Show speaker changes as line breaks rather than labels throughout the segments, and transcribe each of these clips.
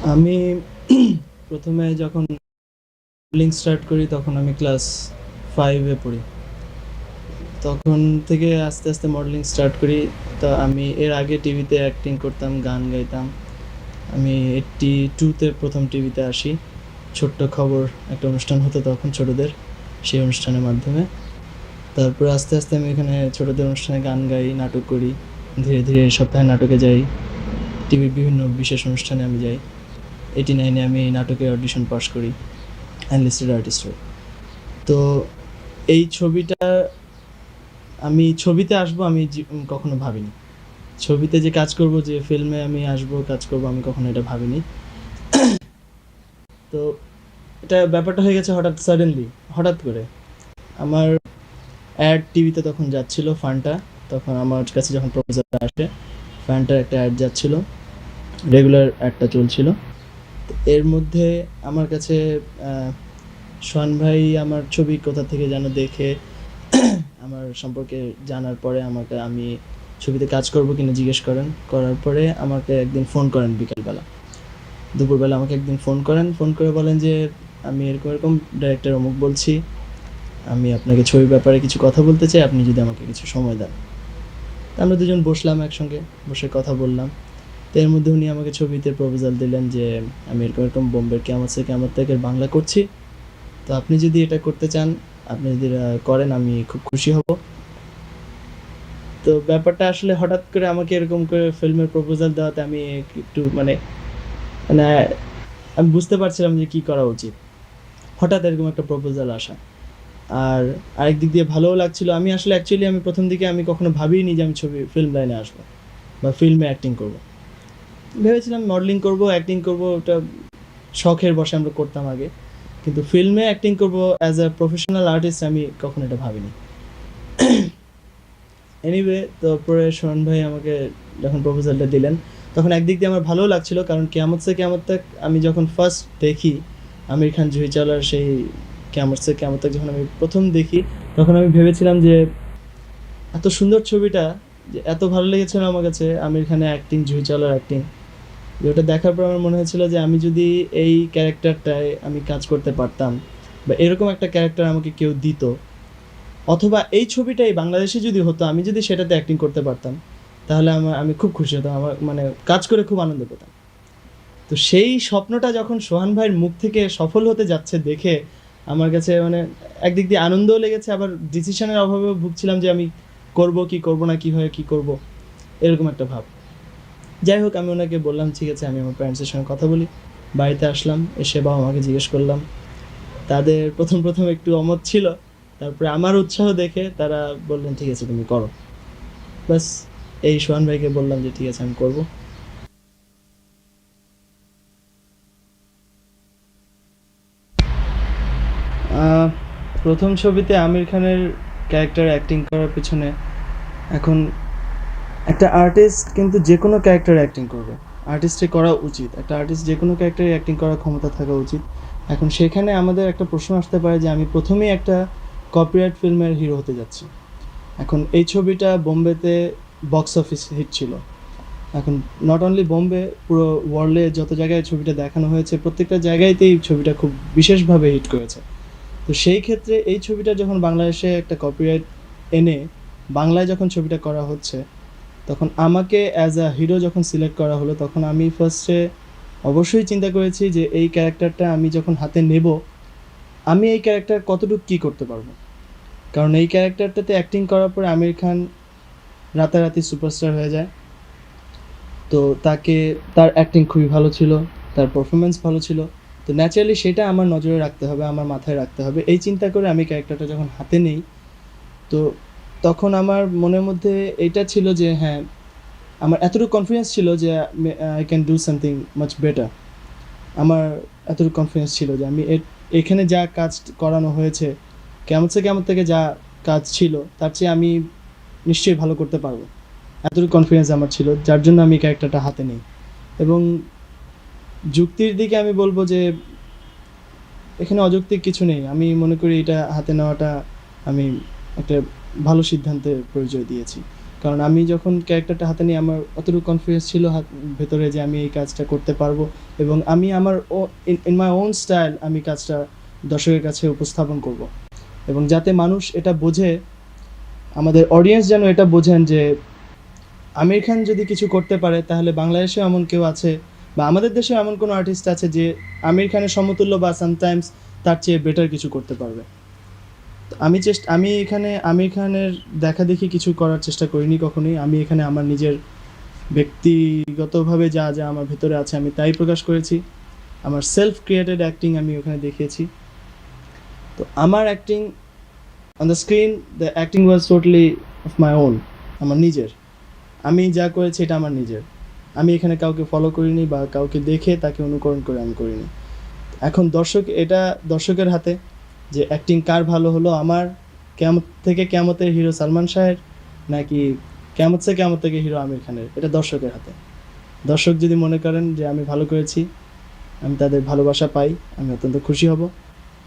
আমি প্রথমে যখন লিঙ্ক স্টার্ট করি, তখন আমি ক্লাস ফাইভে পড়ি। তখন থেকে আস্তে আস্তে মডেলিং স্টার্ট করি। তো আমি এর আগে টিভিতে অ্যাক্টিং করতাম, গান গাইতাম। আমি এইটটি টুতে প্রথম টিভিতে আসি। ছোট্ট খবর, একটা অনুষ্ঠান হতো তখন ছোটদের, সেই অনুষ্ঠানের মাধ্যমে। তারপর আস্তে আস্তে আমি এখানে ছোটদের অনুষ্ঠানে গান গাই, নাটক করি। ধীরে ধীরে সপ্তাহে নাটকে যাই। টিভির বিভিন্ন বিশেষ অনুষ্ঠানে আমি যাই। এইটি নাইনে আমি নাটকে অডিশন পাস করি অ্যানলিস্টেড আর্টিস্ট হই তো এই ছবিটা আমি, ছবিতে আসব আমি কখনো ভাবিনি। ছবিতে যে কাজ করব, যে ফিল্মে আমি আসব, কাজ করব, আমি কখনো এটা ভাবিনি। তো এটা ব্যাপারটা হয়ে গেছে হঠাৎ সাডেনলি হঠাৎ করে। আমার অ্যাড টিভিতে তখন যাচ্ছিল ফানটা তখন আমার কাছে যখন প্রপোজালটা আসে ফ্যানটার একটা অ্যাড যাচ্ছিল রেগুলার অ্যাডটা চলছিল। এর মধ্যে আমার কাছে সোহান ভাই আমার ছবি কোথা থেকে যেন দেখে, আমার সম্পর্কে জানার পরে আমাকে আমি ছবিতে কাজ করব কিনা জিজ্ঞেস করেন, করার পরে আমাকে একদিন ফোন করেন বিকালবেলা। দুপুরবেলা আমাকে একদিন ফোন করেন, ফোন করে বলেন যে, আমি এরকম এরকম ডাইরেক্টর অমুক বলছি, আমি আপনাকে ছবির ব্যাপারে কিছু কথা বলতে চাই, আপনি যদি আমাকে কিছু সময় দেন। আমরা দুজন বসলাম একসঙ্গে, বসে কথা বললাম। তো এর মধ্যে উনি আমাকে ছবিতে প্রপোজাল দিলেন যে, আমি এরকম এরকম বোম্বের কেমন থেকে কেমন থেকে বাংলা করছি। তো আপনি যদি এটা করতে চান, আপনি যদি করেন, আমি খুব খুশি হব। তো ব্যাপারটা আসলে হঠাৎ করে আমাকে এরকম করে ফিল্মের প্রপোজাল দেওয়াতে আমি একটু মানে মানে আমি বুঝতে পারছিলাম যে কি করা উচিত। হঠাৎ এরকম একটা প্রপোজাল আসা। আর আরেক দিক দিয়ে ভালোও লাগছিল। আমি আসলে অ্যাকচুয়ালি আমি প্রথম দিকে আমি কখনো ভাবিনি যে আমি ছবি ফিল্ম লাইনে আসব বা ফিল্মে অ্যাক্টিং করব। ভেবেছিলাম মডেলিং করব অ্যাক্টিং করব, ওটা শখের বসে আমরা করতাম আগে। কিন্তু ফিল্মে অ্যাক্টিং করব অ্যাজ আ প্রফেশনাল আর্টিস্ট আমি কখনো এটা ভাবিনি। এনিওয়ে তারপরে সোহান ভাই আমাকে যখন প্রপোজালটা দিলেন, তখন একদিক দিয়ে আমার ভালোও লাগছিল, কারণ কেয়ামত সে কেয়ামত তক আমি যখন ফার্স্ট দেখি, আমির খান জুহি চাওলার সেই কেয়ামত সে কেয়ামত তক যখন আমি প্রথম দেখি, তখন আমি ভেবেছিলাম যে এত সুন্দর ছবিটা, যে এত ভালো লেগেছিল আমার কাছে, আমির খানের অ্যাক্টিং জুহি চাওলার অ্যাক্টিং যে ওটা দেখার পর আমার মনে হয়েছিল যে আমি যদি এই ক্যারেক্টারটায় আমি কাজ করতে পারতাম বা এরকম একটা ক্যারেক্টার আমাকে কেউ দিত, অথবা এই ছবিটাই বাংলাদেশে যদি হতো, আমি যদি সেটাতে অ্যাক্টিং করতে পারতাম, তাহলে আমার আমি খুব খুশি হতাম, আমার মানে কাজ করে খুব আনন্দ পেতাম। তো সেই স্বপ্নটা যখন সোহান ভাইয়ের মুখ থেকে সফল হতে যাচ্ছে দেখে আমার কাছে মানে একদিক দিয়ে আনন্দও লেগেছে, আবার ডিসিশনের অভাবেও ভুগছিলাম যে আমি করব কি করব না, কীভাবে কি করব, এরকম একটা ভাব। যাই হোক আমি ওনাকে বললাম, ঠিক আছে, আমি আমার প্যারেন্টসের সঙ্গে কথা বলি। বাড়িতে আসলাম, এসে বাবা মাকে জিজ্ঞেস করলাম। তাদের প্রথম প্রথম একটু অমত ছিল। তারপরে আমার উৎসাহ দেখে তারা বললেন, ঠিক আছে, তুমি করো। বাস এই সোহান ভাইকে বললাম যে, ঠিক আছে, আমি করব। প্রথম ছবিতে আমির খানের ক্যারেক্টার অ্যাক্টিং করার পিছনে এখন একটা আর্টিস্ট কিন্তু যে কোনো ক্যারেক্টার অ্যাক্টিং করবে। আর্টিস্টে করা উচিত। একটা আর্টিস্ট যে কোনো ক্যারেক্টারে অ্যাক্টিং করার ক্ষমতা থাকা উচিত। এখন সেখানে আমাদের একটা প্রশ্ন আসতে পারে যে, আমি প্রথমেই একটা কপিরাইট ফিল্মের হিরো হতে যাচ্ছি। এখন এই ছবিটা বোম্বেতে বক্স অফিস হিট ছিল। এখন নট অনলি বোম্বে, পুরো ওয়ার্ল্ডে যত জায়গায় ছবিটা দেখানো হয়েছে, প্রত্যেকটা জায়গায়তেই ছবিটা খুব বিশেষভাবে হিট করেছে। তো সেই ক্ষেত্রে এই ছবিটা যখন বাংলাদেশে একটা কপিরাইট এনে বাংলায় যখন ছবিটা করা হচ্ছে তখন আমাকে অ্যাজ আ হিরো যখন সিলেক্ট করা হলো, তখন আমি ফার্স্টে অবশ্যই চিন্তা করেছি যে এই ক্যারেক্টারটা আমি যখন হাতে নেব, আমি এই ক্যারেক্টার কতটুকু কী করতে পারব? কারণ এই ক্যারেক্টারটাতে অ্যাক্টিং করার পরে আমির খান রাতারাতি সুপারস্টার হয়ে যায়। তো তাকে, তার অ্যাক্টিং খুবই ভালো ছিল, তার পারফরমেন্স ভালো ছিল। তো ন্যাচারালি সেটা আমার নজরে রাখতে হবে, আমার মাথায় রাখতে হবে। এই চিন্তা করে আমি ক্যারেক্টারটা যখন হাতে নেই, তো তখন আমার মনের মধ্যে এটা ছিল যে হ্যাঁ আমার এতটুকু কনফিডেন্স ছিল যে I can do something much better আমার এতটুকু কনফিডেন্স ছিল যে, আমি এখানে যা কাজ করানো হয়েছে, কেমন থেকে কেমন থেকে যা কাজ ছিল, তার চেয়ে আমি নিশ্চয়ই ভালো করতে পারব। এতটুকু কনফিডেন্স আমার ছিল, যার জন্য আমি ক্যারেক্টারটা হাতে নিই। এবং যুক্তির দিকে আমি বলব যে, এখানে অযৌক্তিক কিছু নেই। আমি মনে করি এটা হাতে নেওয়াটা আমি একটা ভালো সিদ্ধান্তের পরিচয় দিয়েছি। কারণ আমি যখন ক্যারেক্টারটা হাতে নিয়ে আমার অতটুকু কনফিডেন্স ছিল ভেতরে যে আমি এই কাজটা করতে পারব এবং আমি আমার ও ইন মাই ওন স্টাইল আমি কাজটা দর্শকের কাছে উপস্থাপন করব। এবং যাতে মানুষ এটা বোঝে, আমাদের অডিয়েন্স যেন এটা বোঝেন যে আমির খান যদি কিছু করতে পারে, তাহলে বাংলাদেশেও এমন কেউ আছে বা আমাদের দেশেও এমন কোনো আর্টিস্ট আছে যে আমির খানের সমতুল্য বা সামটাইমস তার চেয়ে বেটার কিছু করতে পারবে। আমি চেষ্টা আমি এখানে আমির খানের দেখা দেখি কিছু করার চেষ্টা করিনি কখনোই। আমি এখানে আমার নিজের ব্যক্তিগতভাবে যা যা আমার ভেতরে আছে আমি তাই প্রকাশ করেছি। আমার সেলফ ক্রিয়েটেড অ্যাক্টিং আমি ওখানে দেখিয়েছি। তো আমার acting on the screen the acting was totally of my own আমার নিজের। আমি যা করেছি এটা আমার নিজের। আমি এখানে কাউকে ফলো করিনি বা কাউকে দেখে তাকে অনুকরণ করে আমি করিনি। এখন দর্শক, এটা দর্শকের হাতে। যে অ্যাক্টিং কার ভালো হলো আমার? কেমন থেকে কেমতের হিরো সালমান শাহের নাকি কেমত সে কেমত থেকে হিরো আমির খানের? এটা দর্শকের হাতে। দর্শক যদি মনে করেন যে আমি ভালো করেছি, আমি তাদের ভালোবাসা পাই, আমি অত্যন্ত খুশি হব।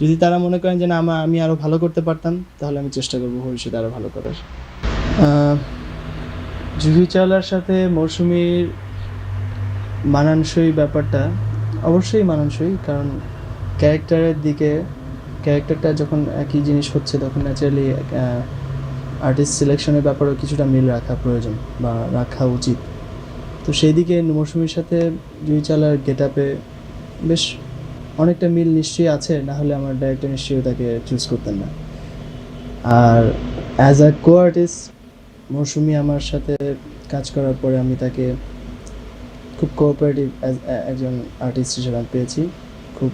যদি তারা মনে করেন যে না আমার আমি আরও ভালো করতে পারতাম, তাহলে আমি চেষ্টা করব ভবিষ্যতে আরও ভালো করার। জুহি চাওলার সাথে মৌসুমীর মানানসই ব্যাপারটা অবশ্যই মানানসই, কারণ ক্যারেক্টারের দিকে ক্যারেক্টারটা যখন একই জিনিস হচ্ছে, তখন ন্যাচারালি আর্টিস্ট সিলেকশনের ব্যাপারেও কিছুটা মিল রাখা প্রয়োজন বা রাখা উচিত। তো সেই দিকে মৌসুমীর সাথে জুই চালার গেট আপে বেশ অনেকটা মিল নিশ্চয়ই আছে না হলে আমার ডাইরেক্টর নিশ্চয়ই তাকে চুজ করতেন না। আর অ্যাজ আ কো আর্টিস্ট মৌসুমি আমার সাথে কাজ করার পরে আমি তাকে খুব কোঅপারেটিভ একজন আর্টিস্ট হিসেবে আমি পেয়েছি। খুব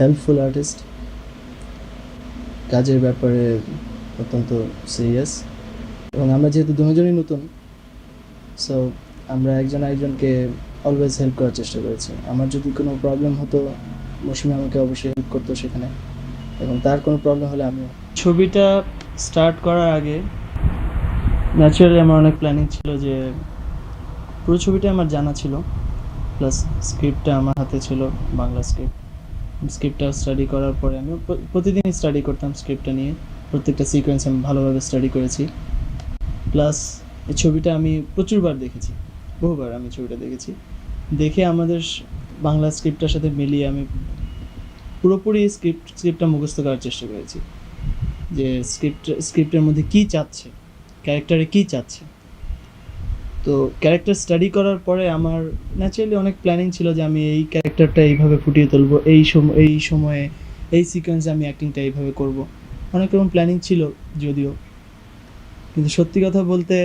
হেল্পফুল আর্টিস্ট কাজের ব্যাপারে অত্যন্ত সিরিয়াস এবং আমরা যেহেতু দুজনই নতুন সো আমরা একজন আরেকজনকে অলওয়েজ হেল্প করার চেষ্টা করেছি। আমার যদি কোনো প্রবলেম হতো, মৌসুমি আমাকে অবশ্যই হেল্প করতো সেখানে। এবং তার কোনো প্রবলেম হলে আমিও। ছবিটা স্টার্ট করার আগে ন্যাচারালি আমার অনেক প্ল্যানিং ছিল যে পুরো ছবিটা আমার জানা ছিল প্লাস স্ক্রিপ্টটা আমার হাতে ছিল, বাংলা স্ক্রিপ্ট স্ক্রিপ্টটা স্টাডি করার পরে আমি প্র- প্রতিদিনই স্টাডি করতাম স্ক্রিপ্টটা নিয়ে। প্রত্যেকটা সিকোয়েন্স আমি ভালোভাবে স্টাডি করেছি। প্লাস এই ছবিটা আমি প্রচুরবার দেখেছি। বহুবার আমি ছবিটা দেখেছি। দেখে আমাদের বাংলা স্ক্রিপ্টটার সাথে মিলিয়ে আমি পুরোপুরি স্ক্রিপ্ট স্ক্রিপ্টটা মুখস্থ করার চেষ্টা করেছি। যে স্ক্রিপ্ট স্ক্রিপ্টের মধ্যে কী চাচ্ছে ক্যারেক্টারে কী চাচ্ছে। তো ক্যারেক্টার স্টাডি করার পরে আমার ন্যাচারালি অনেক প্ল্যানিং ছিল যে আমি এই ক্যারেক্টারটা এইভাবে ফুটিয়ে তুলবো, এই সময় এই সময়ে, এই সিকোয়েন্সে আমি অ্যাক্টিংটা এইভাবে করব। অনেক রকম প্ল্যানিং ছিল যদিও। কিন্তু সত্যি কথা বলতে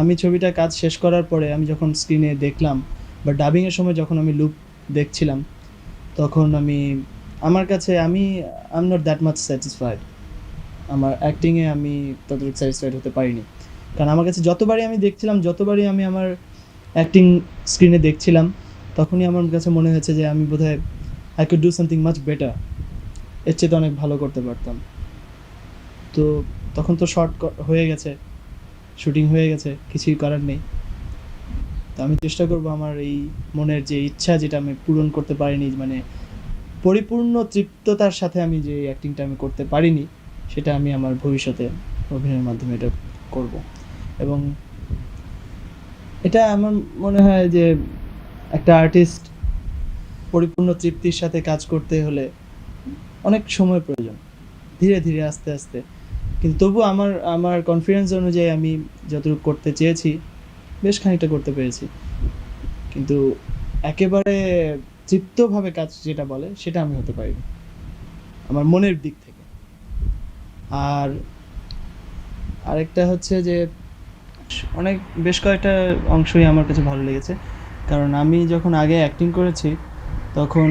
আমি ছবিটা কাজ শেষ করার পরে আমি যখন স্ক্রিনে দেখলাম বা ডাবিংয়ের সময় যখন আমি লুপ দেখছিলাম, তখন আমি, আমার কাছে আমি I am not that much satisfied আমার অ্যাক্টিংয়ে আমি ততটুকু স্যাটিসফাইড হতে পারিনি। কারণ আমার কাছে যতবারই আমি দেখছিলাম, যতবারই আমি আমার অ্যাক্টিং স্ক্রিনে দেখছিলাম, তখনই আমার কাছে মনে হয়েছে যে আমি বোধহয় I could do something much better এর চেয়ে তো অনেক ভালো করতে পারতাম। তো তখন তো শর্ট হয়ে গেছে শুটিং হয়ে গেছে, কিছুই করার নেই। তো আমি চেষ্টা করব আমার এই মনের যে ইচ্ছা যেটা আমি পূরণ করতে পারিনি মানে পরিপূর্ণ তৃপ্ততার সাথে আমি যে অ্যাক্টিংটা আমি করতে পারিনি, সেটা আমি আমার ভবিষ্যতে অভিনয়ের মাধ্যমে এটা করব। এবং এটা আমার মনে হয় যে একটা আর্টিস্ট পরিপূর্ণ তৃপ্তির সাথে কাজ করতে হলে অনেক সময় প্রয়োজন। ধীরে ধীরে, আস্তে আস্তে। কিন্তু তবু আমার আমার কনফিডেন্স অনুযায়ী আমি যতটুকু করতে চেয়েছি, বেশ খানিকটা করতে পেরেছি। কিন্তু একেবারে তৃপ্তভাবে কাজ যেটা বলে, সেটা আমি হতে পারিনি। আমার মনের দিক থেকে। আর আরেকটা হচ্ছে যে অনেক, বেশ কয়েকটা অংশই আমার কাছে ভালো লেগেছে। কারণ আমি যখন আগে অ্যাক্টিং করেছি, তখন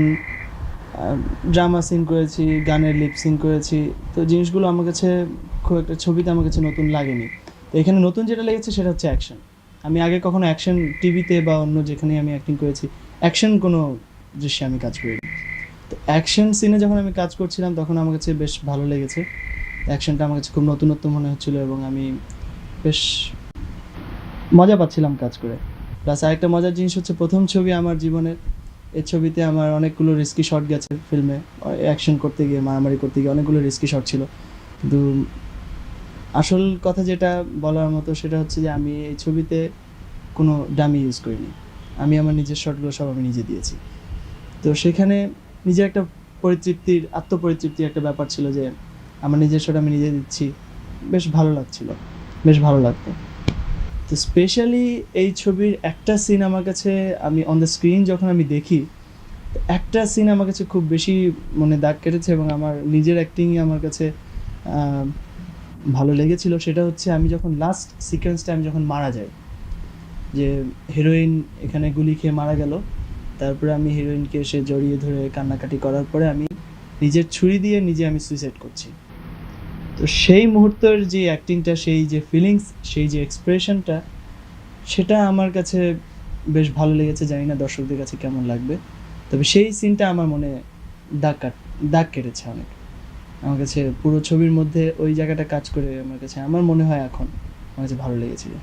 ড্রামা সিন করেছি, গানের লিপ সিন করেছি, তো জিনিসগুলো আমার কাছে খুব একটা ছবিতে আমার কাছে নতুন লাগেনি। তো এখানে নতুন যেটা লেগেছে সেটা হচ্ছে অ্যাকশন আমি আগে কখনো অ্যাকশন টিভিতে বা অন্য যেখানে আমি অ্যাক্টিং করেছি অ্যাকশন কোনো দৃশ্যে আমি কাজ করিনি। তো অ্যাকশন সিনে যখন আমি কাজ করছিলাম, তখন আমার কাছে বেশ ভালো লেগেছে। অ্যাকশনটা আমার কাছে খুব নতুনত্ব মনে হচ্ছিল এবং আমি বেশ মজা পাচ্ছিলাম কাজ করে। প্লাস আরেকটা মজার জিনিস হচ্ছে প্রথম ছবি আমার জীবনের এই ছবিতে আমার অনেকগুলো রিস্কি শট গেছে ফিল্মে অ্যাকশন করতে গিয়ে, মারামারি করতে গিয়ে অনেকগুলো রিস্কি শট ছিল। কিন্তু আসল কথা যেটা বলার মতো সেটা হচ্ছে যে আমি এই ছবিতে কোনো ডামি ইউজ করিনি। আমি আমার নিজের শটগুলো সব আমি নিজে দিয়েছি। তো সেখানে নিজের একটা পরিতৃপ্তির, আত্মপরিতৃপ্তির একটা ব্যাপার ছিল যে আমার নিজের শট আমি নিজে দিচ্ছি, বেশ ভালো লাগছিল, বেশ ভালো লাগতো। তো স্পেশালি এই ছবির একটা সিন আমার কাছে আমি অন দ্য স্ক্রিন যখন আমি দেখি, একটা সিন আমার কাছে খুব বেশি মনে দাগ কেটেছে এবং আমার নিজের অ্যাক্টিংই আমার কাছে ভালো লেগেছিল। সেটা হচ্ছে আমি যখন লাস্ট সিকোয়েন্সটা আমি যখন মারা যাই, যে হিরোইন এখানে গুলি খেয়ে মারা গেল, তারপরে আমি হিরোইনকে এসে জড়িয়ে ধরে কান্নাকাটি করার পরে আমি নিজের ছুরি দিয়ে নিজে আমি সুইসাইড করছি। তো সেই মুহূর্তের যে অ্যাক্টিংটা সেই যে ফিলিংস সেই যে এক্সপ্রেশনটা সেটা আমার কাছে বেশ ভালো লেগেছে। জানি না দর্শকদের কাছে কেমন লাগবে। তবে সেই সিনটা আমার মনে দাগ কাট, দাগ কেটেছে অনেক। আমার কাছে পুরো ছবির মধ্যে ওই জায়গাটা কাজ করে আমার কাছে, আমার মনে হয় এখন আমার কাছে ভালো লেগেছিল।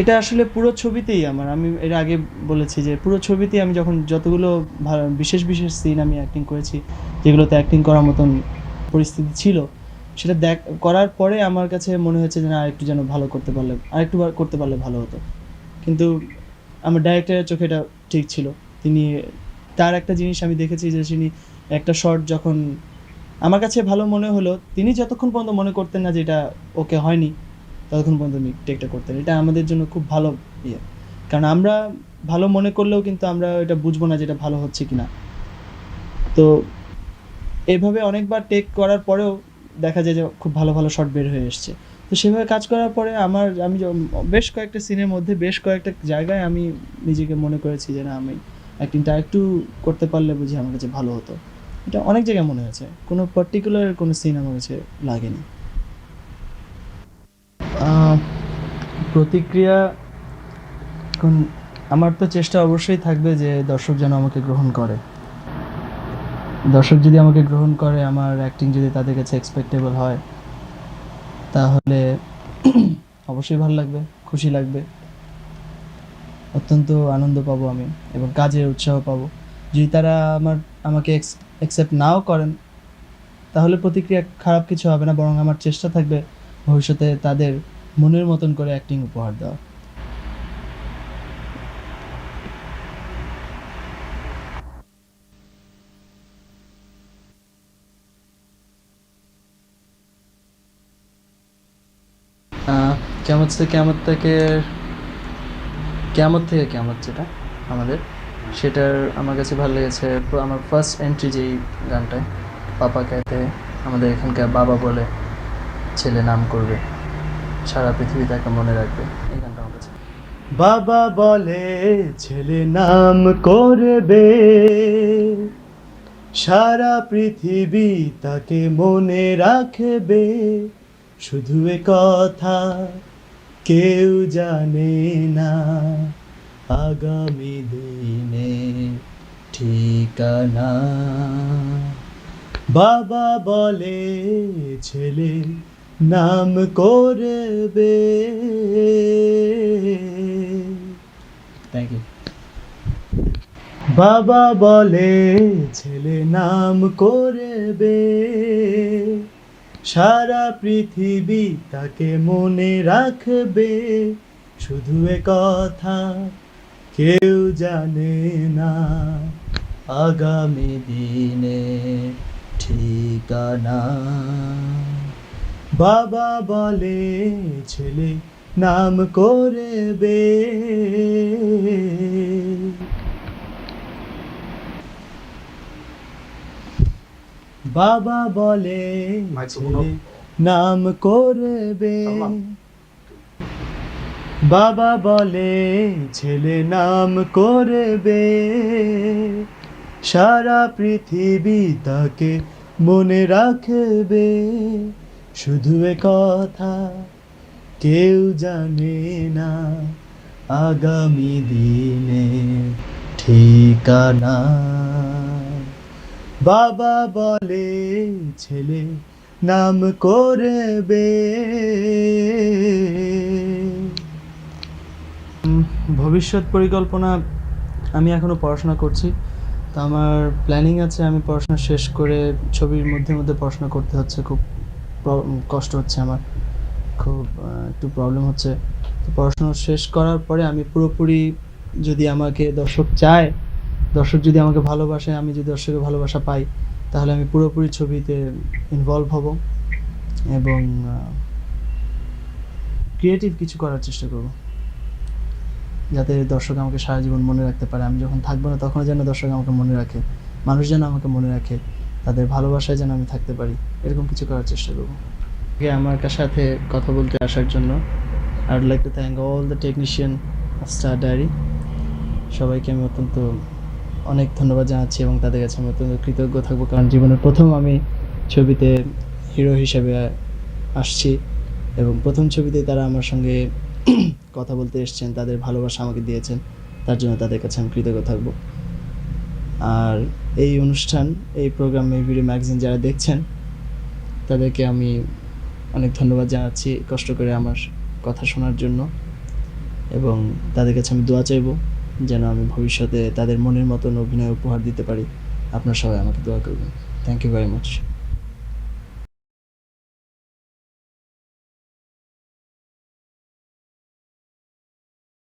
এটা আসলে পুরো ছবিতেই আমার, আমি এর আগে বলেছি যে পুরো ছবিতেই আমি যখন যতগুলো বিশেষ বিশেষ সিন আমি অ্যাক্টিং করেছি, যেগুলোতে অ্যাক্টিং করার মতন পরিস্থিতি ছিল সেটা দেখ, করার পরে আমার কাছে মনে হয়েছে যে না আরেকটু যেন ভালো করতে পারলে আরেকটু করতে পারলে ভালো হতো। কিন্তু আমার ডাইরেক্টরের চোখে এটা ঠিক ছিল। তিনি, তার একটা জিনিস আমি দেখেছি যে তিনি একটা শট যখন আমার কাছে ভালো মনে হলো, তিনি যতক্ষণ পর্যন্ত মনে করতেন না যে এটা ওকে হয়নি, ততক্ষণ পর্যন্ত টেকটা করতেন এটা আমাদের জন্য খুব ভালো ইয়ে। কারণ আমরা ভালো মনে করলেও কিন্তু আমরা এটা বুঝব না যে এটা ভালো হচ্ছে কিনা। তো এভাবে অনেকবার টেক করার পরেও দেখা যায় যে খুব ভালো ভালো শট বের হয়ে এসছে। তো সেভাবে কাজ করার পরে আমার, আমি বেশ কয়েকটা সিনের মধ্যে বেশ কয়েকটা জায়গায় আমি নিজেকে মনে করেছি যে না, আমি অ্যাক্টিংটা একটু করতে পারলে বুঝি আমার কাছে ভালো হতো। এটা অনেক জায়গায় মনে হয়েছে কোনো পার্টিকুলার কোনো সিন আমার কাছে লাগেনি। প্রতিক্রিয়া এখন আমার তো চেষ্টা অবশ্যই থাকবে যে দর্শক যেন আমাকে গ্রহণ করে। দর্শক যদি আমাকে গ্রহণ করে, আমার অ্যাক্টিং যদি তাদের কাছে এক্সপেক্টেবল হয়, তাহলে অবশ্যই ভালো লাগবে, খুশি লাগবে। অত্যন্ত আনন্দ পাবো আমি এবং কাজের উৎসাহ পাবো। যদি তারা আমার, আমাকে অ্যাকসেপ্ট নাও করেন, তাহলে প্রতিক্রিয়া খারাপ কিছু হবে না, বরং আমার চেষ্টা থাকবে ভবিষ্যতে তাদের মনের মতন করে অ্যাক্টিং উপহার দেওয়া কেমন থেকে কেমন থেকে কেমন থেকে কেমন যেটা আমাদের, সেটার আমার কাছে ভালো লেগেছে। আমার ফার্স্ট এন্ট্রি যেই গানটায়, পাপা কেতে আমাদের এখানকার বাবা বলে ছেলে নাম করবে, সারা পৃথিবী তাকে মনে রাখবে, এই গানটা আমার কাছে। বাবা বলে ছেলে নাম করবে, সারা পৃথিবী তাকে মনে রাখবে। শুধু এ কথা কেউ জানে না। আগামী দিনে ঠিকানা। বাবা বলে, ছেলে নাম করবে। থ্যাংক ইউ বাবা বলে, ছেলে নাম করবে। সারা পৃথিবী তাকে মনে রাখবে। শুধু এ কথা কেউ জানে না। আগামী দিনে ঠিকানা। বাবা বলে, ছেলে নাম করবে। বাবা বলে নাম করবে। বাবা বলে ছেলে নাম করবে। সারা পৃথিবী তাকে মনে রাখবে। শুধু কথা কেউ জানে না আগামী দিনে ঠিকানা। বাবা বলে, ছেলে, নাম করবে। ভবিষ্যৎ পরিকল্পনা আমি এখনও পড়াশোনা করছি। তো আমার প্ল্যানিং আছে, আমি পড়াশোনা শেষ করে ছবির মধ্যে মধ্যে পড়াশোনা করতে হচ্ছে। খুব কষ্ট হচ্ছে আমার। খুব একটু প্রবলেম হচ্ছে। তো পড়াশোনা শেষ করার পরে আমি পুরোপুরি যদি আমাকে দর্শক চায় দর্শক যদি আমাকে ভালোবাসে, আমি যদি দর্শকের ভালোবাসা পাই, তাহলে আমি পুরোপুরি ছবিতে ইনভলভ হব এবং ক্রিয়েটিভ কিছু করার চেষ্টা করব। যাতে দর্শক আমাকে সারা জীবন মনে রাখতে পারে। আমি যখন থাকব না, তখনও যেন দর্শক আমাকে মনে রাখে। মানুষ যেন আমাকে মনে রাখে। তাদের ভালোবাসায় যেন আমি থাকতে পারি। এরকম কিছু করার চেষ্টা করব। আমার সাথে কথা বলতে আসার জন্য I would like to thank all the technician star diary সবাইকে আমি অত্যন্ত অনেক ধন্যবাদ জানাচ্ছি এবং তাদের কাছে আমি অত্যন্ত কৃতজ্ঞ থাকব। কারণ জীবনের প্রথম আমি ছবিতে হিরো হিসেবে আসছি এবং প্রথম ছবিতে তারা আমার সঙ্গে কথা বলতে এসছেন, তাদের ভালোবাসা আমাকে দিয়েছেন, তার জন্য তাদের কাছে আমি কৃতজ্ঞ থাকব। আর এই অনুষ্ঠান, এই প্রোগ্রাম এই ভিডিও ম্যাগাজিন যারা দেখছেন, তাদেরকে আমি অনেক ধন্যবাদ জানাচ্ছি কষ্ট করে আমার কথা শোনার জন্য এবং তাদের কাছে আমি দোয়া চাইব। যেন আমি ভবিষ্যতে তাদের মনের মতন অভিনয় উপহার দিতে পারি। আপনার সবাই আমাকে দোয়া করবেন। Thank you very much